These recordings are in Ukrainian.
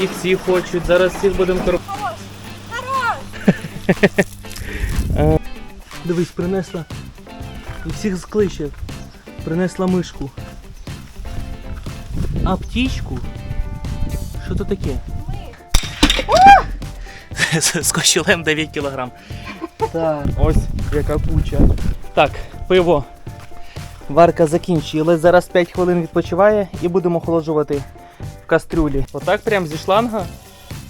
І всі хочуть. Зараз всіх будемо кор... Е, Дивись, принесла. І всіх скличе. Принесла мишку. А птічку? Що то таке? З кощелем 9 кілограм. Так, ось яка куча. Так, пиво. Варка закінчилась. Зараз 5 хвилин відпочиває і будемо охолоджувати кастрюлі. Отак прям зі шланга.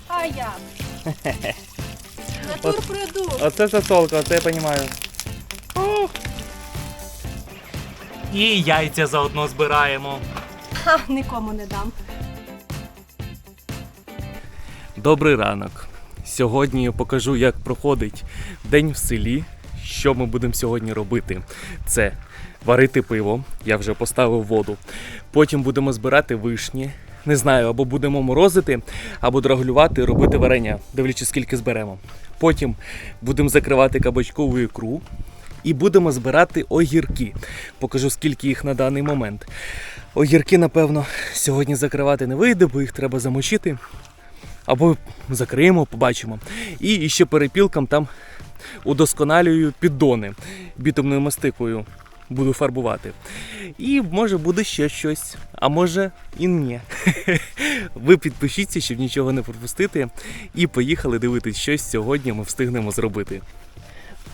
А я. Натурпродукт. Оце засолка, оце я розумію. І яйця заодно збираємо. Ха, нікому не дам. Добрий ранок. Сьогодні я покажу, як проходить день в селі. Що ми будемо сьогодні робити? Це варити пиво, я вже поставив воду. Потім будемо збирати вишні. Не знаю, або будемо морозити, або драглювати, робити варення, дивлячись, скільки зберемо. Потім будемо закривати кабачкову ікру і будемо збирати огірки. Покажу, скільки їх на даний момент. Огірки, напевно, сьогодні закривати не вийде, бо їх треба замочити або закриємо, побачимо. І ще перепілкам там удосконалюю піддони бітумною мастикою. Буду фарбувати. І може буде ще щось, а може і ні. Ви підпишіться, щоб нічого не пропустити. І поїхали дивитись, що сьогодні ми встигнемо зробити.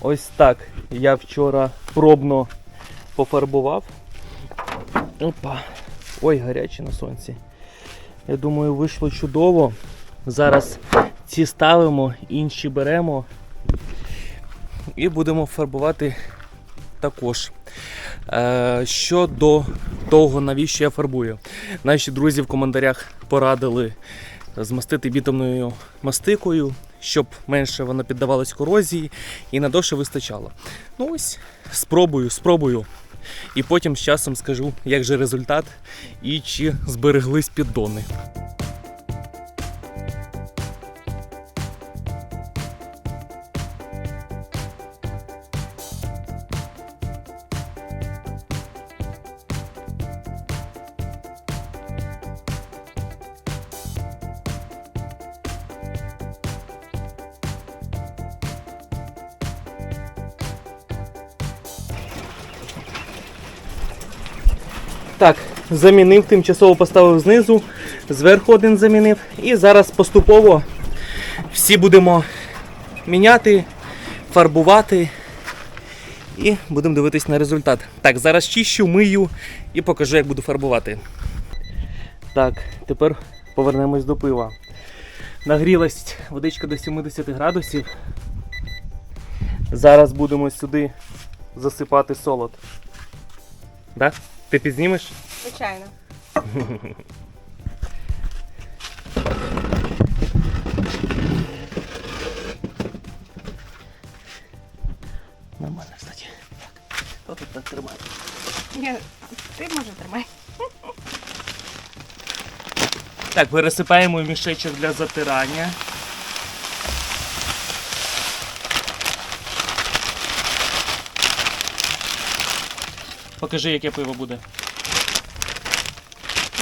Ось так я вчора пробно пофарбував. Опа. Ой, гаряче на сонці. Я думаю, вийшло чудово. Зараз ці ставимо, інші беремо і будемо фарбувати також. Е, щодо того, навіщо я фарбую. Наші друзі в коментарях порадили змастити бітумною мастикою, щоб менше вона піддавалась корозії і надовше вистачало. Ну ось, спробую, спробую. І потім з часом скажу, як же результат і чи збереглись піддони. Так, замінив, тимчасово поставив знизу, зверху один замінив. І зараз поступово всі будемо міняти, фарбувати і будемо дивитись на результат. Так, зараз чищу, мию і покажу, як буду фарбувати. Так, тепер повернемось до пива. Нагрілась водичка до 70 градусів. Зараз будемо сюди засипати солод. Да? Ти підзнімеш? Звичайно. Нормально, кстати. Так, хто тут так тримає? Я... Ти може тримай. Так, пересипаємо в мішечок для затирання. Покажи, яке пиво буде.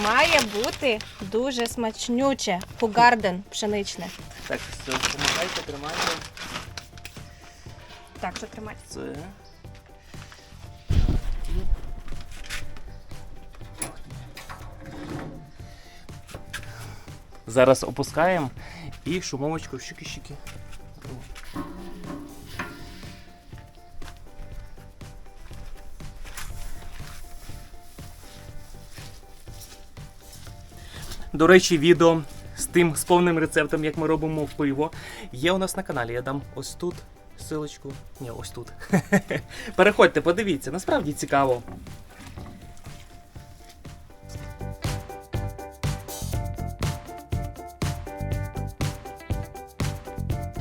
Має бути дуже смачнюче. Хугарден пшеничне. Так, все, допомагайте, тримайте. Так, що тримай. Це. Зараз опускаємо і шумовочку в щики-щики. До речі, відео з тим з повним рецептом, як ми робимо пиво, є у нас на каналі. Я дам ось тут силочку. Ні, ось тут. Переходьте, подивіться, насправді цікаво.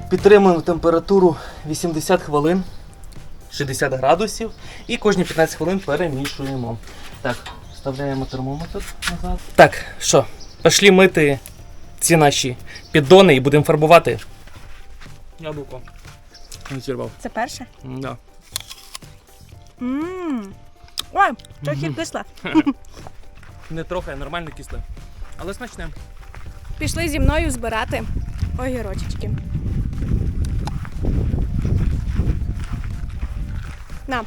Підтримуємо температуру 80 хвилин, 60 градусів і кожні 15 хвилин перемішуємо. Так, вставляємо термометр назад. Так, що, пішли мити ці наші піддони і будемо фарбувати. Яблуко. Не зірвав. Це перше? Да. Ммм. Ой, трохи кисла. Не трохи, а нормально кисле. Але смачне. Пішли зі мною збирати огірочечки. На.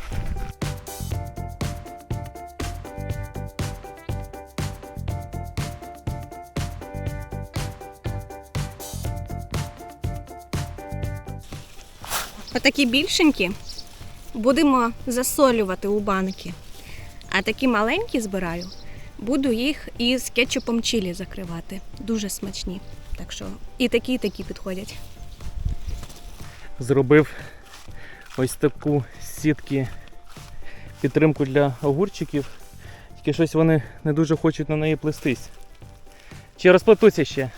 Отакі більшенькі будемо засолювати у банки. А такі маленькі збираю, буду їх із кетчупом чилі закривати. Дуже смачні. Так що і такі, і такі підходять. Зробив ось таку сітки підтримку для огурчиків. Тільки щось вони не дуже хочуть на неї плестись. Чи розплетуться ще?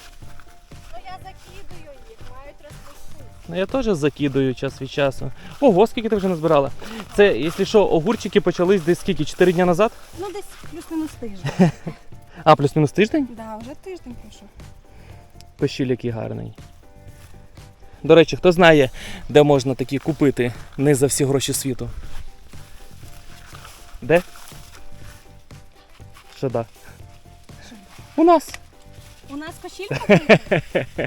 Ну я теж закидую час від часу. Ого, скільки ти вже назбирала? Це, якщо що, огурчики почались десь скільки? 4 дні назад? Ну десь плюс-мінус тиждень. А, плюс-мінус тиждень? да, вже тиждень пройшов. Пощіль який гарний. До речі, хто знає, де можна такі купити не за всі гроші світу? Де? Що да? У нас. У нас кошілька?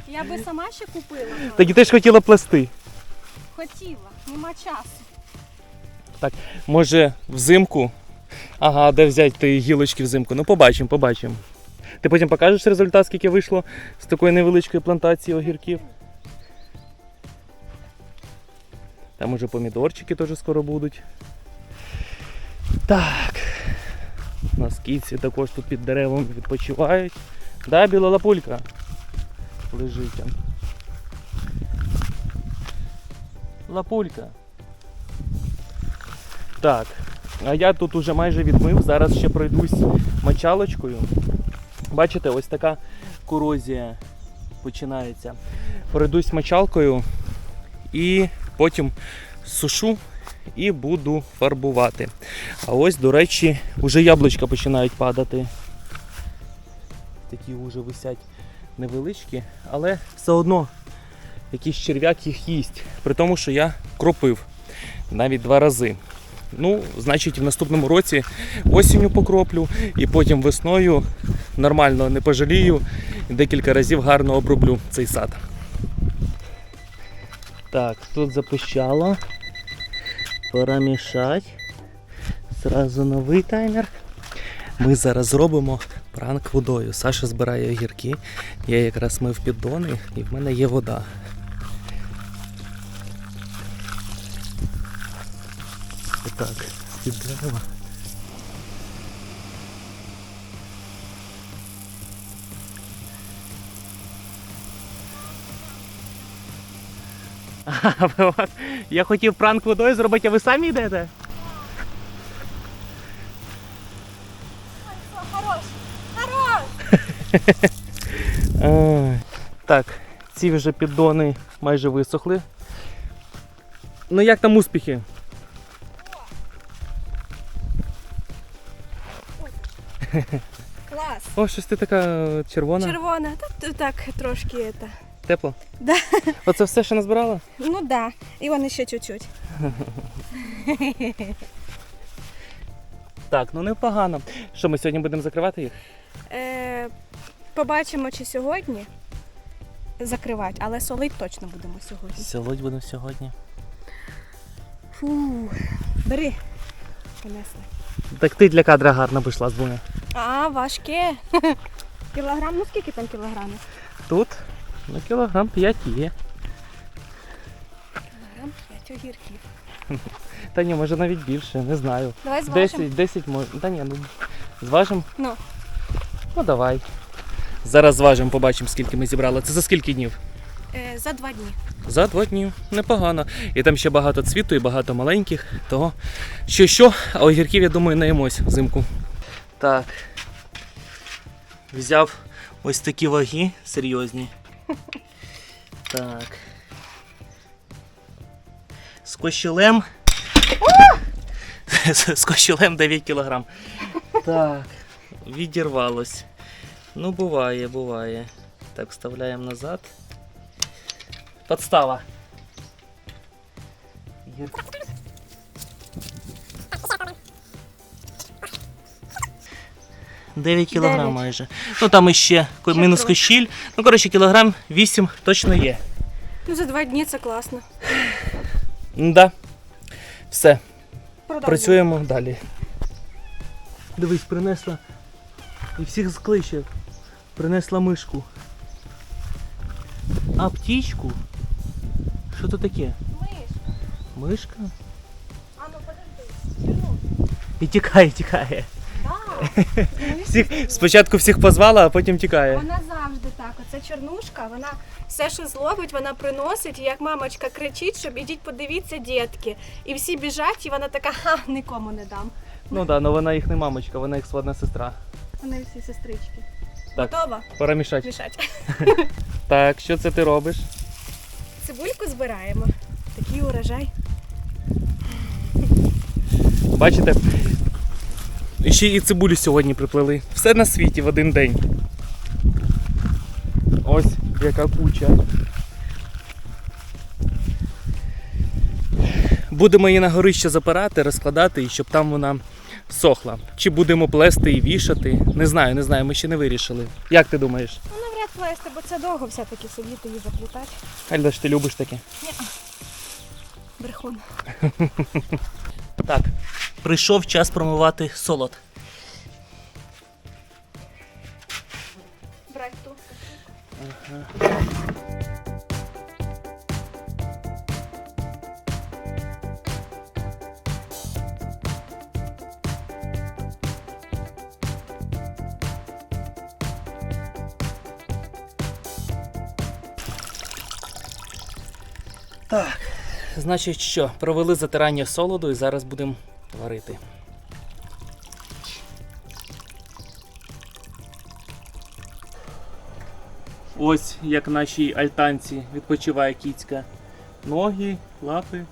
Я би сама ще купила. Так і ти ж хотіла плести. Хотіла, нема часу. Так, Може, взимку. Ага, де взяти гілочки взимку? Ну, побачимо, побачимо. Ти потім покажеш результат, скільки вийшло з такої невеличкої плантації огірків. Там уже помідорчики теж скоро будуть. Так. У нас кіці також тут під деревом відпочивають. Да, біла лапулька? Лежить. Лапулька. Так, а я тут уже майже відмив, зараз ще пройдусь мочалочкою. Бачите, ось така корозія починається. Пройдусь мочалкою і потім сушу і буду фарбувати. А ось, до речі, вже яблучка починають падати. Такі вже висять невеличкі, але все одно якийсь черв'як їх їсть. При тому, що я кропив навіть два рази. Ну, значить, в наступному році осінню покроплю і потім весною нормально не пожалію і декілька разів гарно оброблю цей сад. Так, тут запищало. Пора мішати. Зразу новий таймер. Ми зараз зробимо пранк водою. Саша збирає огірки. Я якраз мив піддони і в мене є вода. Отак, під дерева. Я хотів пранк водою зробити, а ви самі йдете? Хорош! Хорош! А, так, ці вже піддони майже висохли. Ну як там успіхи? Клас! О, щось ти така червона. Червона, та так трошки это. Тепло? Да. Оце все, що назбирала? Ну да, і вони ще чуть-чуть. Так, ну непогано. Що ми сьогодні будемо закривати їх? Е, побачимо, чи сьогодні закривати, але солить точно будемо сьогодні. Солодь будемо сьогодні. Фу, бери. Понесли. Так ти для кадра гарно пішла з двома. А, важке. Кілограм, ну скільки там кілограмів? Тут ну, кілограм 5 є. Кілограм 5 огірків. Та ні, може навіть більше, не знаю. Давай зважимо. 10, 10 може. Та ні, ну зважимо. Ну. Ну давай. Зараз зважимо, побачимо, скільки ми зібрали. Це за скільки днів? Е, за два дні. За два дні. Непогано. І там ще багато цвіту і багато маленьких. Того що що, а огірків, я думаю, наїмось взимку. Так. Взяв ось такі ваги серйозні. Так. З кощелем. З з кощелем 9 кілограм. Так. Відірвалось. Ну, буває, буває. Так, вставляємо назад. Подстава. 9 кілограм майже. Ну там іще мінус кощіль. Ну, коротше, кілограм 8 точно є. Ну, за два дні це класно. Да. Все, Продовжуємо. працюємо далі. Дивись, принесла. І всіх скличе. Принесла мишку. А птічку? Що то таке? Миш, Мишка? а ну подожди. І тікає, тікає. Так. Всіх, спочатку всіх позвала, а потім тікає. Вона завжди так. Оце чорнушка, вона все, що зловить, вона приносить, і як мамочка кричить, щоб ідіть, подивіться, дітки. І всі біжать, і вона така, ха, нікому не дам. Ну так, да, але вона їх не мамочка, вона їх сводна сестра. Вони всі сестрички. Так. Готова? Пора мішати. Мішать. Так, що це ти робиш? Цибульку збираємо. Такий урожай. Бачите? Ще і цибулю сьогодні приплели. Все на світі в один день. Ось яка куча. Будемо її на горище запирати, розкладати, і щоб там вона сохла. Чи будемо плести і вішати? Не знаю, не знаю, ми ще не вирішили. Як ти думаєш? Ну, навряд плести, бо це довго все-таки сидіти і заплітати. Альда ж ти любиш таке? Брехун. Так, прийшов час промивати солод. Брать ту. Так, значить що, провели затирання солоду і зараз будемо варити. Ось як нашій альтанці відпочиває кіцька. Ноги, лапи,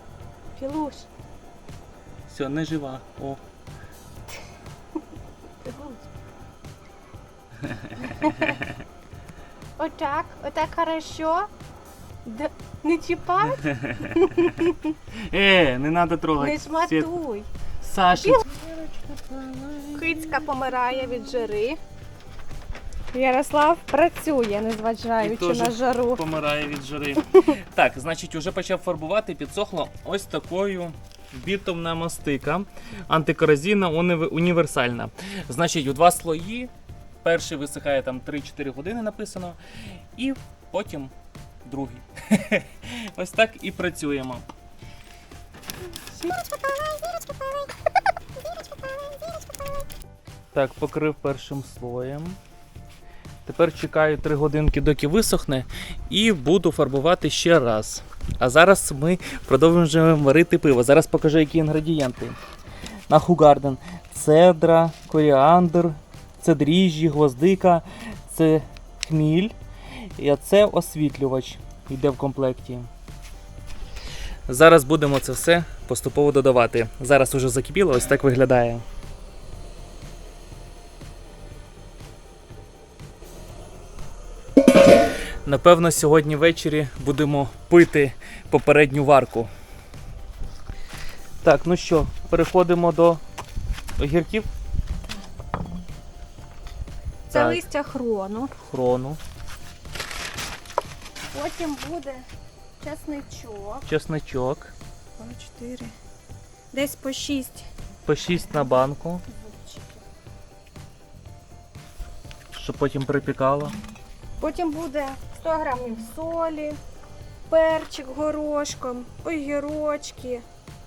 Філуш. все, не жива. О. Отак, отак хорошо. Не чіпай, Е, не треба трогати. не шматуй. Саша. Кицька помирає від жари. Ярослав працює, незважаючи на жару. помирає від жари. Так, значить, вже почав фарбувати, підсохло ось такою бітумна мастика. Антикорозійна, універсальна. Значить, у два слої. Перший висихає там 3-4 години написано, і потім другий. Ось так і працюємо. Так, покрив першим слоєм. Тепер чекаю 3 годинки, доки висохне, і буду фарбувати ще раз. А зараз ми продовжуємо варити пиво. Зараз покажу, які інгредієнти. На Хугарден. Цедра, коріандр, це дріжджі, гвоздика, це хміль. І це освітлювач йде в комплекті. Зараз будемо це все поступово додавати. Зараз уже закипіло, ось так виглядає. Напевно, сьогодні ввечері будемо пити попередню варку. Так, ну що, переходимо до огірків. Це Так. листя хрону. Хрону, Потім буде чесничок. чесничок, По чотири. Десь по шість по 6 на банку, щоб потім припікало. Потім буде 100 грамів солі, перчик горошком, огірочки.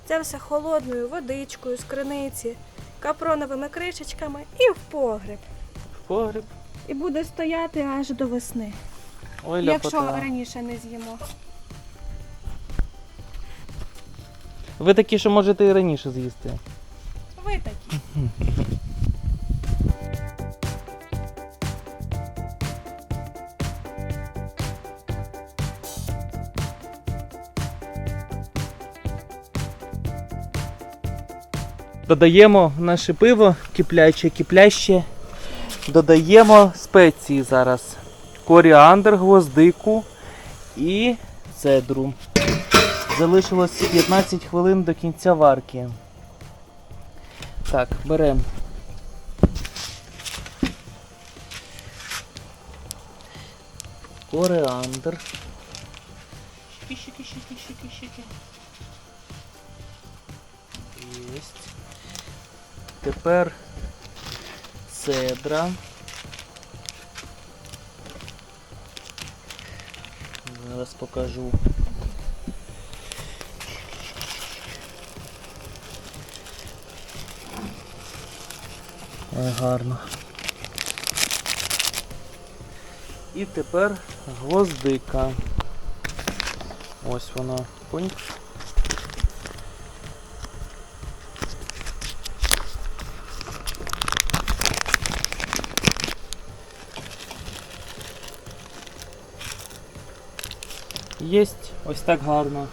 Це все холодною водичкою з криниці, капроновими кришечками і в погреб. В погріб. І буде стояти аж до весни, Ой, якщо ляпота. раніше не з'їмо. Ви такі, що можете і раніше з'їсти. Ви такі. Додаємо наше пиво кипляче, кипляще. Додаємо спеції зараз коріандр, гвоздику і цедру. Залишилось 15 хвилин до кінця варки. Так, беремо. Коріандр. Щики, щики, щики, щики, щики. Єсть. Тепер цедра. Зараз покажу. Ой, гарно. І тепер гвоздика. Ось вона. Пуньк. Єсть, ось так гарно.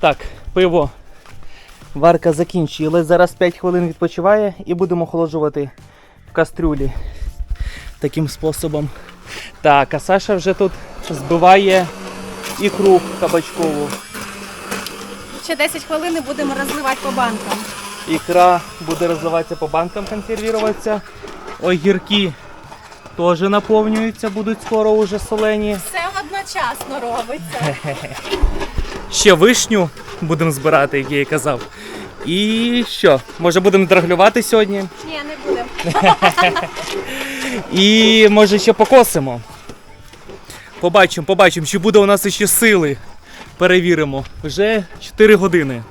Так, пиво. Варка закінчилась. Зараз 5 хвилин відпочиває і будемо охолоджувати в кастрюлі. Таким способом. Так, а Саша вже тут збиває ікру кабачкову. Ще 10 хвилин і будемо розливати по банкам. Ікра буде розливатися по банкам, консервуватися. Огірки теж наповнюються, будуть скоро уже солені. Все одночасно робиться. Ще вишню будемо збирати, як я і казав. І що? Може будемо драглювати сьогодні? Ні, не будемо. І може ще покосимо. Побачимо, побачимо, чи буде у нас ще сили. Перевіримо. Вже 4 години.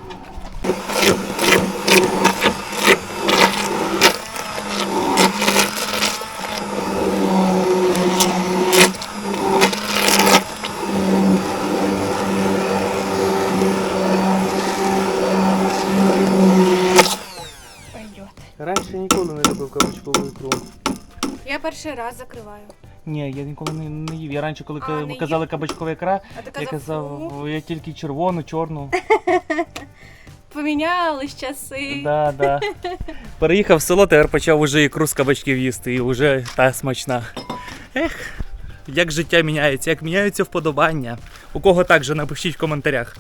Пойдет. Раніше ніколи не любив кабачкову ікру. Я перший раз закриваю. Ні, я ніколи не, не їв. Я раніше, коли А, ка- не ви їв? казали кабачкова ікра, А ти я казав, казав, «Фу». я тільки червону, чорну. Помінялись часи. Да, да. Переїхав в село, тепер почав уже ікру з кабачків їсти і вже та смачна. Ех, як життя міняється, як міняються вподобання. У кого так же напишіть в коментарях.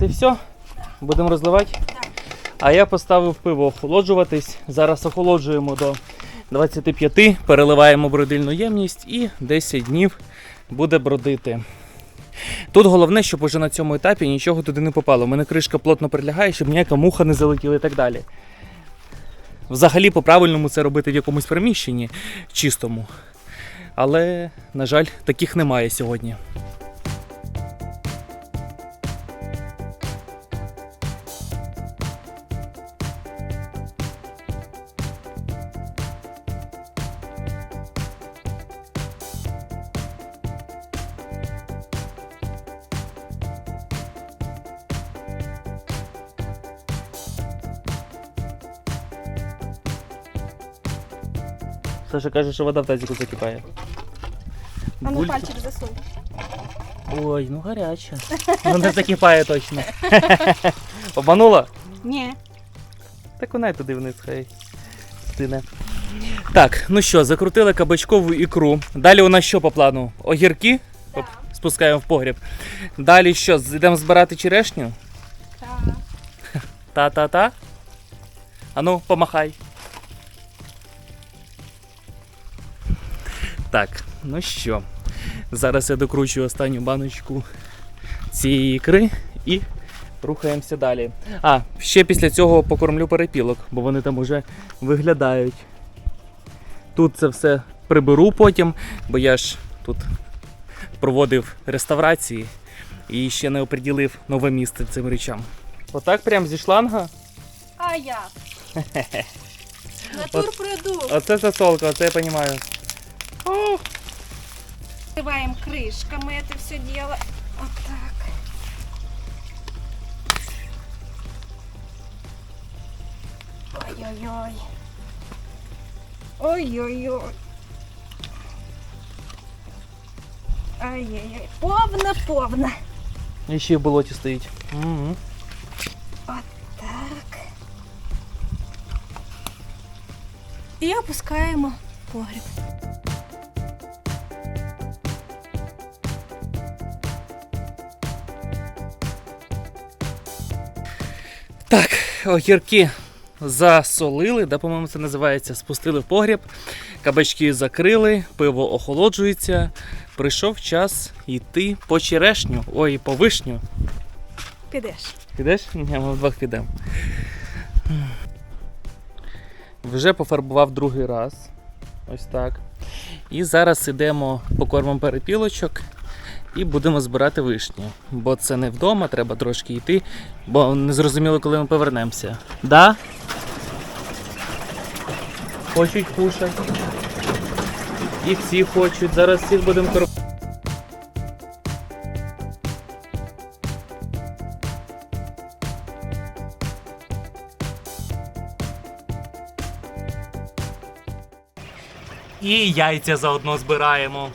Ти все? Будемо розливати? Так. А я поставив пиво охолоджуватись. Зараз охолоджуємо до 25, переливаємо бродильну ємність і 10 днів буде бродити. Тут головне, щоб уже на цьому етапі нічого туди не попало. У мене кришка плотно прилягає, щоб ніяка муха не залетіла і так далі. Взагалі, по-правильному це робити в якомусь приміщенні чистому. Але, на жаль, таких немає сьогодні. Саша каже, що вода в тазіку закипає. А ну Буль- пальчик засунь. Ой, ну гаряча. Ну не закипає точно. Обманула? Ні. Так вона й туди вниз хай стине. Так, ну що, закрутили кабачкову ікру. Далі у нас що по плану? Огірки Так. спускаємо в погріб. Далі що, йдемо збирати черешню? Так. Та-та-та. Ану, помахай. Так, ну що, зараз я докручую останню баночку цієї ікри і рухаємося далі. А, ще після цього покормлю перепілок, бо вони там уже виглядають. Тут це все приберу потім, бо я ж тут проводив реставрації і ще не оприділив нове місце цим речам. Отак прям зі шланга. А як? Натурпродукт. Оце засолка, оце я розумію. Закрываем крышками это все дело. Вот так. Ой-ой-ой. Ой-ой-ой. Ай-яй-яй. Повна, повна. І ще в болоті стоїть. Угу. Так. І опускаємо в погріб. Огірки засолили, да, по-моєму, це називається. Спустили в погріб, кабачки закрили, пиво охолоджується. Прийшов час йти по черешню, ой, по вишню. Підеш. Підеш? Ні, ми вдвох підемо. Вже пофарбував другий раз. Ось так. І зараз ідемо покормимо перепілочок і будемо збирати вишні. Бо це не вдома, треба трошки йти, бо не зрозуміло, коли ми повернемося. Да? Хочуть кушати. І всі хочуть. Зараз всіх будемо кормити. І яйця заодно збираємо.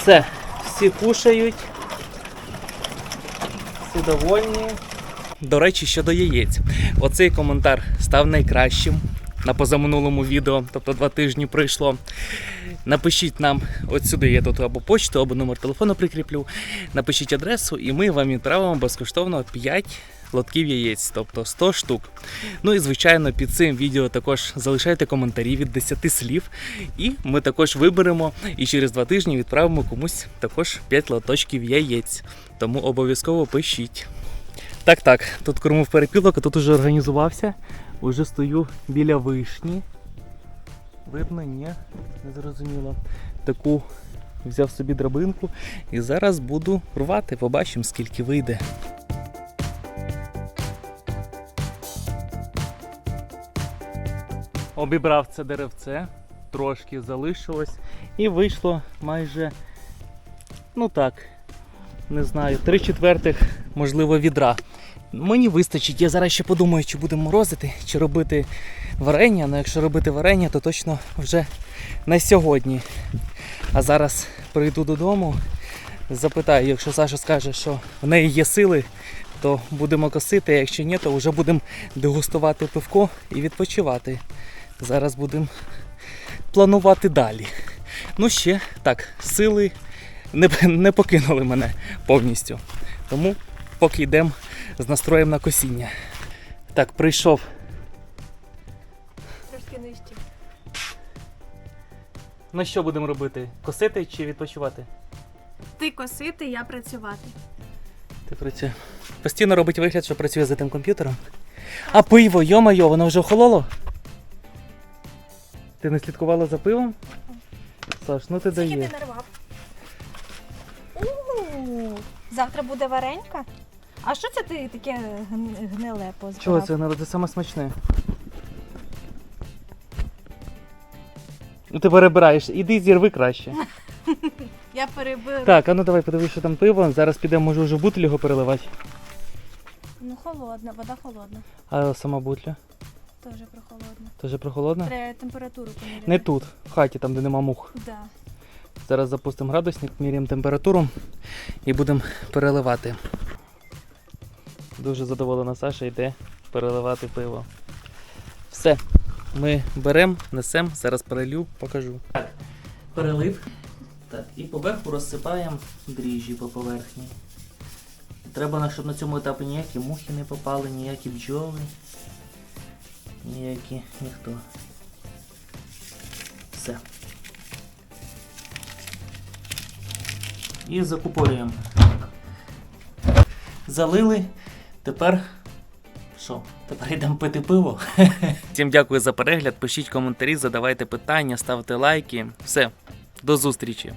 Все, всі кушають. Всі довольні. До речі, щодо яєць. Оцей коментар став найкращим на позаминулому відео, тобто два тижні пройшло. Напишіть нам от сюди, я тут або почту, або номер телефону прикріплю. Напишіть адресу, і ми вам відправимо безкоштовно 5 лотків яєць, тобто 100 штук. Ну і звичайно, під цим відео також залишайте коментарі від 10 слів. І ми також виберемо і через два тижні відправимо комусь також 5 лоточків яєць. Тому обов'язково пишіть. Так, так, тут кормив перепілок, а тут уже організувався. Уже стою біля вишні. Видно, ні, не зрозуміло. Таку взяв собі драбинку і зараз буду рвати, побачимо, скільки вийде. Обібрав це деревце, трошки залишилось, і вийшло майже, ну так, не знаю, три четвертих, можливо, відра. Мені вистачить, я зараз ще подумаю, чи будемо морозити, чи робити варення. Ну, якщо робити варення, то точно вже на сьогодні. А зараз прийду додому, запитаю, якщо Саша скаже, що в неї є сили, то будемо косити, а якщо ні, то вже будемо дегустувати пивко і відпочивати. Зараз будемо планувати далі. Ну ще так, сили не, не покинули мене повністю. Тому поки йдемо з настроєм на косіння. Так, прийшов. Трошки нижче. Ну що будемо робити? Косити чи відпочивати? Ти косити, я працювати. Ти працює. Постійно робить вигляд, що працює за тим комп'ютером. А пиво, йо-майо, воно вже охололо? Ти не слідкувала за пивом? Саш, ну ти Скільки ти нарвав? У, Завтра буде варенька? А що це ти таке гн- гниле позбирав? Чого це не це саме смачне? Ну ти перебираєш, іди зірви краще. Я переберу. Так, а ну давай подивись, що там пиво. Зараз підемо, може вже в бутиль його переливати. Ну холодна, вода холодна. А сама бутля? Теж прохолодна. Теж прохолодна? Треба температуру поміряти. Не тут, в хаті, там, де нема мух. Да. Зараз запустимо градусник, міряємо температуру і будемо переливати. Дуже задоволена Саша йде переливати пиво. Все, ми беремо, несемо, зараз перелю, покажу. Так, перелив. Так, і поверху розсипаємо дріжджі по поверхні. Треба, щоб на цьому етапі ніякі мухи не попали, ніякі бджоли, ніякі ніхто. Все. і закупорюємо. Залили. Тепер що? Тепер йдемо пити пиво. Всім дякую за перегляд. Пишіть коментарі, задавайте питання, ставте лайки. Все, до зустрічі!